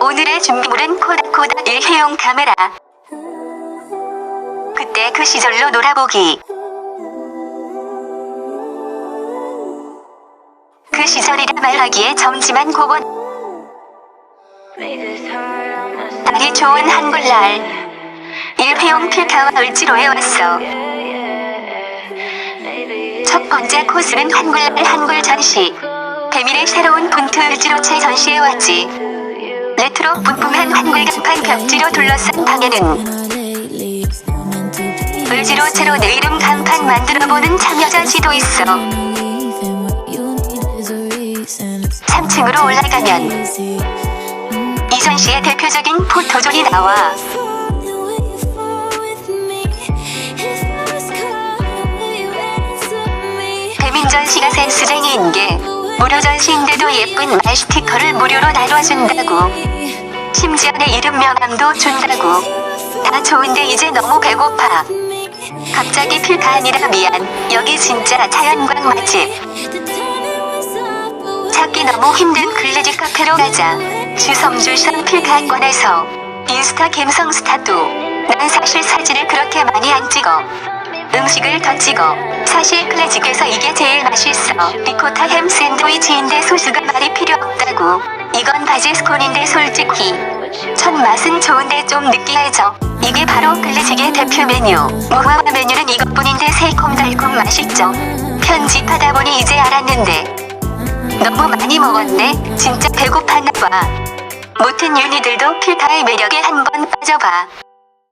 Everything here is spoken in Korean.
오늘의 준비물은 코다코다 일회용 카메라. 그때 그 시절로 놀아보기. 그 시절이라 말하기에 점지만 고건 날이 좋은 한글날 일회용 필카와 을지로에 왔어. 첫 번째 코스는 한글날 한글 전시. 배밀의 새로운 분투 을지로체 전시에 왔지. 레트로 분품한 한글 간판 벽지로 둘러싼 방에는 을지로체로 내 이름 간판 만들어보는 참여자 지도 있어. 3층으로 올라가면 이 전 시의 대표적인 포토존이 나와. 전시가 센스쟁이인 게 무료 전시인데도 예쁜 말 스티커를 무료로 나눠준다고. 심지어 내 이름 명함도 준다고. 다 좋은데 이제 너무 배고파. 갑자기 필카 아니라 미안. 여기 진짜 자연광 맛집. 찾기 너무 힘든 글래지 카페로 가자. 주섬주섬 필카권에서 인스타 감성 스타도 난 사실 사진을 그렇게 많이 안 찍어. 음식을 더 찍어. 사실 클래식에서 이게 제일 맛있어. 리코타 햄 샌드위치인데 소스가 말이 필요 없다고. 이건 바지스콘인데 솔직히 첫 맛은 좋은데 좀 느끼해져. 이게 바로 클래식의 대표 메뉴. 무화과 메뉴는 이것뿐인데 새콤달콤 맛있죠. 편집하다 보니 이제 알았는데 너무 많이 먹었네. 진짜 배고팠나 봐. 모튼 유니들도 필카의 매력에 한번 빠져봐.